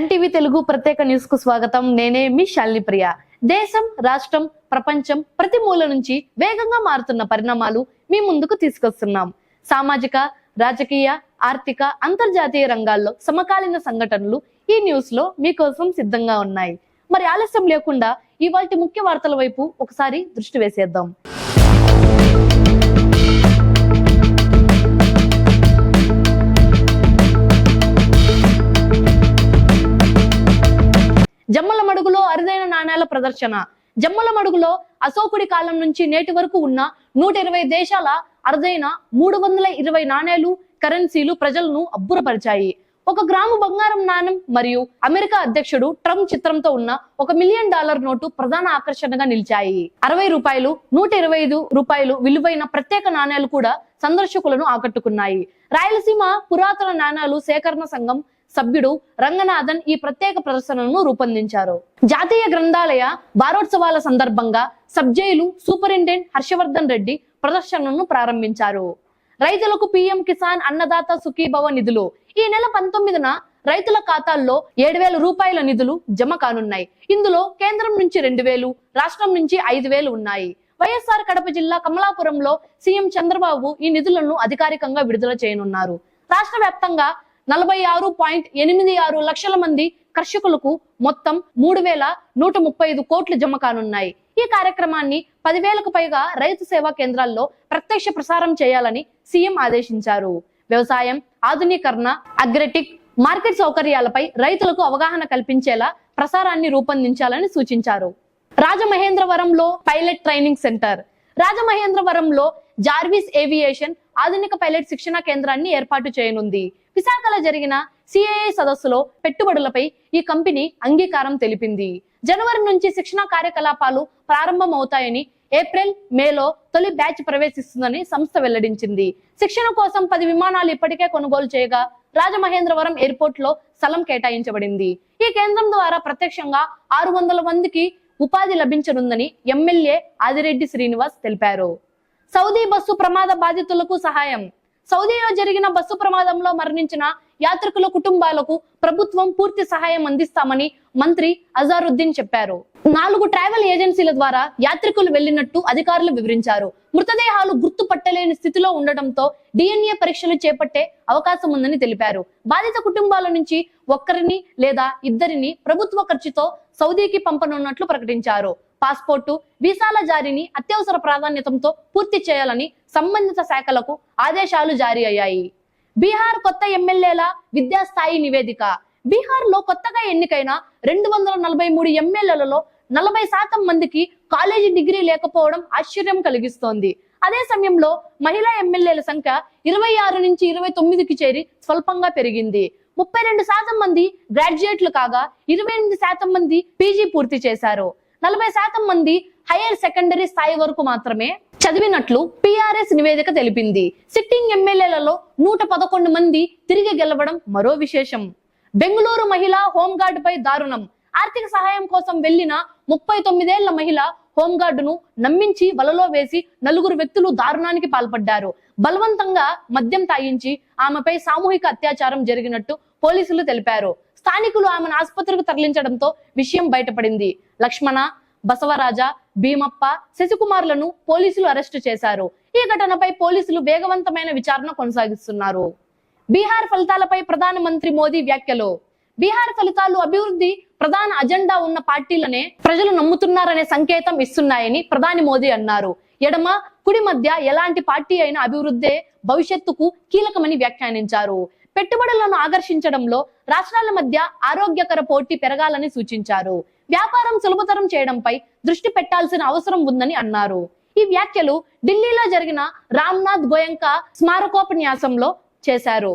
Run TV Telugu ప్రత్యేక న్యూస్కు స్వాగతం. నేనే మీ శాలిని ప్రియ దేశం రాష్ట్రం ప్రపంచం ప్రతి మూల నుంచి వేగంగా మారుతున్న పరిణామాలు మీ ముందుకు తీసుకొస్తున్నాం. సామాజిక రాజకీయ ఆర్థిక అంతర్జాతీయ రంగాల్లో సమకాలీన సంఘటనలు ఈ న్యూస్లో మీకోసం సిద్ధంగా ఉన్నాయి. మరి ఆలస్యం లేకుండా ఇవాటి ముఖ్య వార్తల వైపు ఒకసారి దృష్టి వేసేద్దాం. జమ్మల మడుగులో అరుదైన నాణేల ప్రదర్శన. జమ్మల మడుగులో అశోకుడి కాలం నుంచి నేటి వరకు ఉన్న నూట ఇరవై దేశాల అరుదైన మూడు వందల ఇరవై నాణేలు కరెన్సీలు ప్రజలను అబ్బురపరిచాయి. ఒక గ్రాము బంగారం నాణెం మరియు అమెరికా అధ్యక్షుడు ట్రంప్ చిత్రంతో ఉన్న ఒక మిలియన్ డాలర్ నోటు ప్రధాన ఆకర్షణగా నిలిచాయి. అరవై రూపాయలు నూట ఇరవై ఐదు రూపాయలు విలువైన ప్రత్యేక నాణ్యాలు కూడా సందర్శకులను ఆకట్టుకున్నాయి. రాయలసీమ పురాతన నాణ్యాలు సేకరణ సంఘం సభ్యుడు రంగనాథన్ ఈ ప్రత్యేక ప్రదర్శనను రూపొందించారు. జాతీయ గ్రంథాలయ వారోత్సవాల సందర్భంగా సబ్జైలు సూపరింటెండెంట్ హర్షవర్ధన్ రెడ్డి ప్రదర్శనను ప్రారంభించారు. రైతులకు పీఎం కిసాన్ అన్నదాత సుఖీభవ నిధులు. ఈ నెల పంతొమ్మిదిన రైతుల ఖాతాల్లో ఏడు వేల రూపాయల నిధులు జమ కానున్నాయి. ఇందులో కేంద్రం నుంచి రెండు వేలు రాష్ట్రం నుంచి ఐదు వేలు ఉన్నాయి. వైఎస్ఆర్ కడప జిల్లా కమలాపురంలో సీఎం చంద్రబాబు ఈ నిధులను అధికారికంగా విడుదల చేయనున్నారు. రాష్ట్ర వ్యాప్తంగా నలభై ఆరు పాయింట్ ఎనిమిది ఆరు లక్షల మంది కర్షకులకు మొత్తం మూడు వేల నూట ముప్పై ఐదు కోట్లు జమ కానున్నాయి. ఈ కార్యక్రమాన్ని పదివేలకు పైగా రైతు సేవా కేంద్రాల్లో ప్రత్యక్ష ప్రసారం చేయాలని సీఎం ఆదేశించారు. వ్యవసాయం ఆధునీకరణ అగ్రెటిక్ మార్కెట్ సౌకర్యాలపై రైతులకు అవగాహన కల్పించేలా ప్రసారాన్ని రూపొందించాలని సూచించారు. రాజమహేంద్రవరంలో పైలట్ ట్రైనింగ్ సెంటర్. రాజమహేంద్రవరంలో జార్విస్ ఏవియేషన్ ఆధునిక పైలట్ శిక్షణ కేంద్రాన్ని ఏర్పాటు చేయనుంది. విశాఖలో జరిగిన సిఐఐ సదస్సులో పెట్టుబడులపై ఈ కంపెనీ అంగీకారం తెలిపింది. జనవరి నుంచి శిక్షణ కార్యకలాపాలు ప్రారంభమవుతాయని ఏప్రిల్ మేలో తొలి బ్యాచ్ ప్రవేశిస్తుందని సంస్థ వెల్లడించింది. శిక్షణ కోసం పది విమానాలు ఇప్పటికే కొనుగోలు చేయగా రాజమహేంద్రవరం ఎయిర్పోర్ట్లో స్థలం కేటాయించబడింది. ఈ కేంద్రం ద్వారా ప్రత్యక్షంగా ఆరు వందల మందికి ఉపాధి లభించనుందని ఎమ్మెల్యే ఆదిరెడ్డి శ్రీనివాస్ తెలిపారు. సౌదీ బస్సు ప్రమాద బాధితులకు సహాయం సౌదీలో జరిగిన బస్సు ప్రమాదంలో మరణించిన యాత్రికుల కుటుంబాలకు ప్రభుత్వం పూర్తి సహాయం అందిస్తామని మంత్రి అజారుద్దీన్ చెప్పారు. నాలుగు ట్రావెల్ ఏజెన్సీల ద్వారా యాత్రికులు వెళ్ళినట్టు అధికారులు వివరించారు. మృతదేహాలు గుర్తుపట్టలేని స్థితిలో ఉండటంతో డిఎన్ఏ పరీక్షలు చేపట్టే అవకాశం ఉందని తెలిపారు. బాధిత కుటుంబాల నుంచి ఒక్కరిని లేదా ఇద్దరిని ప్రభుత్వ ఖర్చుతో సౌదీకి పంపనున్నట్లు ప్రకటించారు. పాస్పోర్టు వీసాల జారీని అత్యవసర ప్రాధాన్యతంతో పూర్తి చేయాలని సంబంధిత శాఖలకు ఆదేశాలు జారీ అయ్యాయి. బీహార్ కొత్త ఎమ్మెల్యేల విద్యాస్థాయి నివేదిక. బీహార్లో కొత్తగా ఎన్నికైన రెండు వందల నలభై మూడు ఎమ్మెల్యేలలో నలభై శాతం మందికి కాలేజీ డిగ్రీ లేకపోవడం ఆశ్చర్యం కలిగిస్తోంది. అదే సమయంలో మహిళా ఎమ్మెల్యేల సంఖ్య ఇరవై ఆరు నుంచి ఇరవై తొమ్మిదికి చేరి స్వల్పంగా పెరిగింది. ముప్పై రెండు శాతం మంది గ్రాడ్యుయేట్లు కాగా ఇరవై ఎనిమిది శాతం మంది పీజీ పూర్తి చేశారు. నలభై శాతం మంది హైయర్ సెకండరీ స్థాయి వరకు మాత్రమే చదివినట్లు పిఆర్ఎస్ నివేదిక తెలిపింది. సిట్టింగ్ ఎమ్మెల్యేలలో నూట పదకొండు మంది తిరిగి గెలవడం మరో విశేషం. బెంగళూరు మహిళ హోంగార్డుపై దారుణం. ఆర్థిక సహాయం కోసం వెళ్ళిన ముప్పై తొమ్మిదేళ్ళ మహిళ హోంగార్డును నమ్మించి వలలో వేసి నలుగురు వ్యక్తులు దారుణానికి పాల్పడ్డారు. బలవంతంగా మద్యం తాగించి ఆమెపై సామూహిక అత్యాచారం జరిగినట్టు పోలీసులు తెలిపారు. స్థానికులు ఆమెను ఆసుపత్రికి తరలించడంతో విషయం బయటపడింది. లక్ష్మణ బసవరాజ భీమప్ప శశికుమార్లను పోలీసులు అరెస్టు చేశారు. ఈ ఘటనపై పోలీసులు వేగవంతమైన విచారణ కొనసాగిస్తున్నారు. బీహార్ ఫలితాలపై ప్రధానమంత్రి మోదీ వ్యాఖ్యలు. బీహార్ ఫలితాలు అభివృద్ధి ప్రధాన అజెండా ఉన్న పార్టీలనే ప్రజలు నమ్ముతున్నారనే సంకేతం ఇస్తున్నాయని ప్రధాని మోదీ అన్నారు. ఎడమ కుడి మధ్య ఎలాంటి పార్టీ అయినా అభివృద్ధే భవిష్యత్తుకు కీలకమని వ్యాఖ్యానించారు. పెట్టుబడులను ఆకర్షించడంలో రాష్ట్రాల మధ్య ఆరోగ్యకర పోటీ పెరగాలని సూచించారు. వ్యాపారం సులభతరం చేయడంపై దృష్టి పెట్టాల్సిన అవసరం ఉందని అన్నారు. ఈ వ్యాఖ్యలు ఢిల్లీలో జరిగిన రామ్నాథ్ గోయంక స్మారకోపన్యాసంలో చేశారు.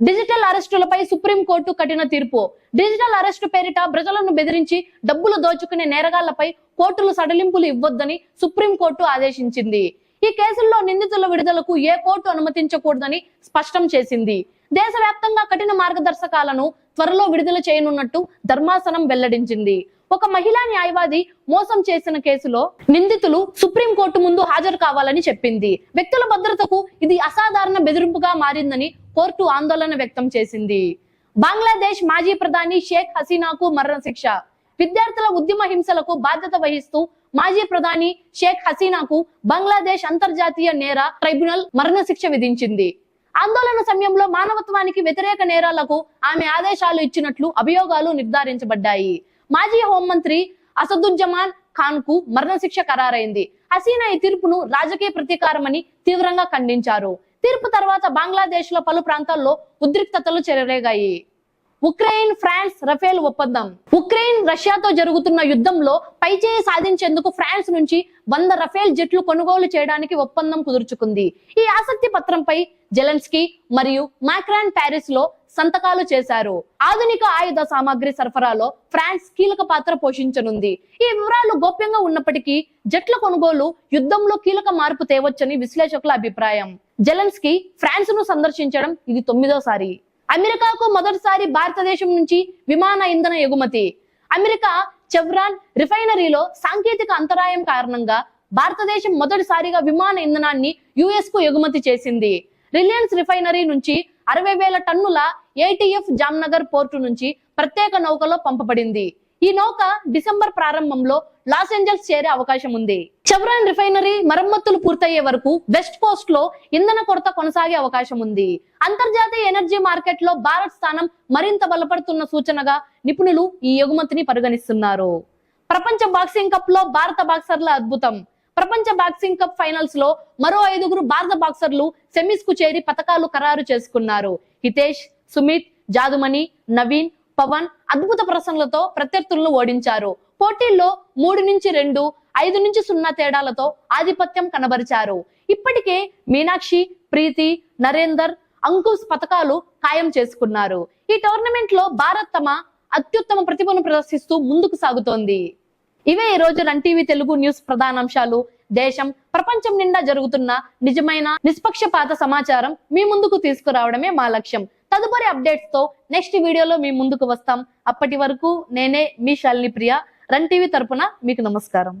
డిజిటల్ అరెస్టులపై సుప్రీంకోర్టు కఠిన తీర్పు. డిజిటల్ అరెస్టు పేరిట ప్రజలను బెదిరించి డబ్బులు దోచుకునే నేరగాళ్ళపై కోర్టులు సడలింపులు ఇవ్వొద్దని సుప్రీంకోర్టు ఆదేశించింది. ఈ కేసుల్లో నిందితుల విడుదలకు ఏ కోర్టు అనుమతించకూడదని స్పష్టం చేసింది. దేశవ్యాప్తంగా కఠిన మార్గదర్శకాలను త్వరలో విడుదల చేయనున్నట్టు ధర్మాసనం వెల్లడించింది. ఒక మహిళా న్యాయవాది మోసం చేసిన కేసులో నిందితులు సుప్రీంకోర్టు ముందు హాజరు కావాలని చెప్పింది. వ్యక్తుల భద్రతకు ఇది అసాధారణ బెదిరింపుగా మారిందని కోర్టు ఆందోళన వ్యక్తం చేసింది. బంగ్లాదేశ్ మాజీ ప్రధాని షేక్ హసీనాకు మరణశిక్ష విద్యార్థుల ఉద్యమ హింసలకు బాధ్యత వహిస్తూ మాజీ ప్రధాని షేక్ హసీనాకు బంగ్లాదేశ్ అంతర్జాతీయ నేర ట్రైబ్యునల్ మరణశిక్ష విధించింది. ఆందోళన సమయంలో మానవత్వానికి వ్యతిరేక నేరాలకు ఆమె ఆదేశాలు ఇచ్చినట్లు అభియోగాలు నిర్ధారించబడ్డాయి. మాజీ హోంమంత్రి అసదుజ్జమాన్ ఖాన్కు మరణశిక్ష ఖరారైంది. హసీనా ఈ తీర్పును రాజకీయ ప్రతీకారమని తీవ్రంగా ఖండించారు. తీర్పు తర్వాత బంగ్లాదేశ్లో పలు ప్రాంతాల్లో ఉద్రిక్తతలు చెలరేగాయి. ఉక్రెయిన్ ఫ్రాన్స్ రఫేల్ ఒప్పందం. ఉక్రెయిన్ రష్యాతో జరుగుతున్న యుద్ధంలో పైచేయి సాధించేందుకు ఫ్రాన్స్ నుంచి వంద రఫేల్ జెట్లు కొనుగోలు చేయడానికి ఒప్పందం కుదుర్చుకుంది. ఈ ఆసక్తి పత్రంపై జెలెన్స్కీ మరియు మాక్రాన్ ప్యారిస్లో సంతకాలు చేశారు. ఆధునిక ఆయుధ సామాగ్రి సరఫరాలో ఫ్రాన్స్ కీలక పాత్ర పోషించనుంది. ఈ వివరాలు గోప్యంగా ఉన్నప్పటికీ జట్ల కొనుగోలు యుద్ధంలో కీలక మార్పు తేవచ్చని విశ్లేషకుల అభిప్రాయం. జెలెన్స్కి ఫ్రాన్స్ను సందర్శించడం ఇది తొమ్మిదోసారి. అమెరికాకు మొదటిసారి భారతదేశం నుంచి విమాన ఇంధన ఎగుమతి. అమెరికా చెవ్రాన్ రిఫైనరీలో సాంకేతిక అంతరాయం కారణంగా భారతదేశం మొదటిసారిగా విమాన ఇంధనాన్ని యుఎస్కు ఎగుమతి చేసింది. రిలయన్స్ రిఫైనరీ నుంచి అరవై వేల టన్నుల ఏటీఎఫ్ జామ్నగర్ పోర్టు నుంచి ప్రత్యేక నౌకలో పంపబడింది. ఈ నౌక డిసెంబర్ ప్రారంభంలో లాస్ ఏంజల్స్ చేరే అవకాశం ఉంది. చెవ్రాన్ రిఫైనరీ మరమ్మతులు పూర్తయ్యే వరకు వెస్ట్ కోస్ట్లో ఇంధన కొరత కొనసాగే అవకాశం ఉంది. అంతర్జాతీయ ఎనర్జీ మార్కెట్లో భారత్ స్థానం మరింత బలపడుతున్న సూచనగా నిపుణులు ఈ ఎగుమతిని పరిగణిస్తున్నారు. ప్రపంచ బాక్సింగ్ కప్లో భారత బాక్సర్ల అద్భుతం. ప్రపంచ బాక్సింగ్ కప్ ఫైనల్స్లో మరో ఐదుగురు భారత బాక్సర్లు సెమీస్కు చేరి పతకాలు ఖరారు చేసుకున్నారు. హితేష్ సుమిత్ జాదుమణి నవీన్ పవన్ అద్భుత ప్రసంగలతో ప్రత్యర్థులను ఓడించారు. పోటీల్లో మూడు నుంచి రెండు ఐదు నుంచి సున్నా తేడాలతో ఆధిపత్యం కనబరిచారు. ఇప్పటికే మీనాక్షి ప్రీతి నరేందర్ అంకుష్ పతకాలు ఖాయం చేసుకున్నారు. ఈ టోర్నమెంట్లో భారత్ తమ అత్యుత్తమ ప్రతిభను ప్రదర్శిస్తూ ముందుకు సాగుతోంది. ఇవే ఈ రోజు రన్ టీవీ తెలుగు న్యూస్ ప్రధానాంశాలు. దేశం ప్రపంచం నిండా జరుగుతున్న నిజమైన నిష్పక్షపాత సమాచారం మీ ముందుకు తీసుకురావడమే మా లక్ష్యం. తదుపరి అప్డేట్స్తో నెక్స్ట్ వీడియోలో మీ ముందుకు వస్తాం. అప్పటి వరకు నేనే మీ శాలిని ప్రియ. రన్ టీవీ తరపున మీకు నమస్కారం.